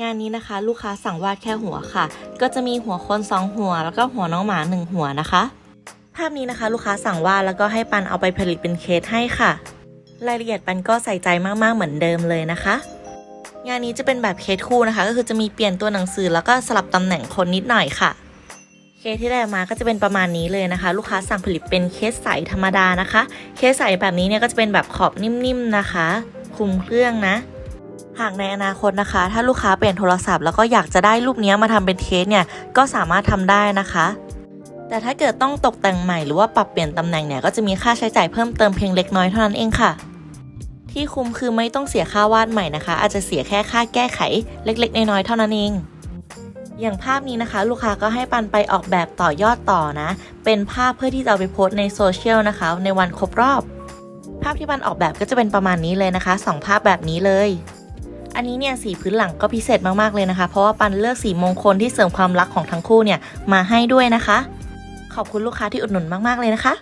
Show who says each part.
Speaker 1: งานนี้นะคะลูกค้าสั่งวาดแค่หัวค่ะ ก็จะมีหัวคนสองหัว แล้วก็หัวน้องหมาหนึ่งหัวนะคะ ภาพนี้นะคะ ลูกค้าสั่งวาดแล้วก็ให้ปันเอาไปผลิตเป็นเคสให้ค่ะ รายละเอียดปันก็ใส่ใจมากๆเหมือนเดิมเลยนะคะ งานนี้จะเป็นแบบเคสคู่นะคะ ก็คือจะมีเปลี่ยนตัวหนังสือแล้วก็สลับตำแหน่งคนนิดหน่อยค่ะเคสที่ได้มาก็จะเป็นประมาณนี้เลยนะคะ ลูกค้าสั่งผลิตเป็นเคสใสธรรมดานะคะ เคสใสแบบนี้เนี่ยก็จะเป็นแบบขอบนิ่มๆนะคะ คุมเครื่องนะ หากในอนาคตนะคะ ถ้าลูกค้าเปลี่ยนโทรศัพท์แล้วก็อยากจะได้รูปนี้มาทำเป็นเคสเนี่ยก็สามารถทำได้นะคะ แต่ถ้าเกิดต้องตกแต่งใหม่หรือว่าปรับเปลี่ยนตำแหน่งเนี่ยก็จะมีค่าใช้จ่ายเพิ่มเติมเพียงเล็กน้อยเท่านั้นเองค่ะ ที่คุ้มคือไม่ต้องเสียค่าวาดใหม่นะคะ อาจจะเสียแค่ค่าแก้ไขเล็ก ๆ น้อยๆเท่านั้นเองอย่างภาพนี้นะคะ ลูกค้าก็ให้ปันไปออกแบบต่อยอดต่อนะ เป็นภาพเพื่อที่จะเอาไปโพสในโซเชียลนะคะ ในวันครบรอบ ภาพที่ปันออกแบบก็จะเป็นประมาณนี้เลยนะคะสองภาพแบบนี้เลย อันนี้เนี่ยสีพื้นหลังก็พิเศษมากๆเลยนะคะ เพราะว่าปันเลือกสีมงคลที่เสริมความรักของทั้งคู่เนี่ยมาให้ด้วยนะคะ ขอบคุณลูกค้าที่อุดหนุนมากๆเลยนะคะ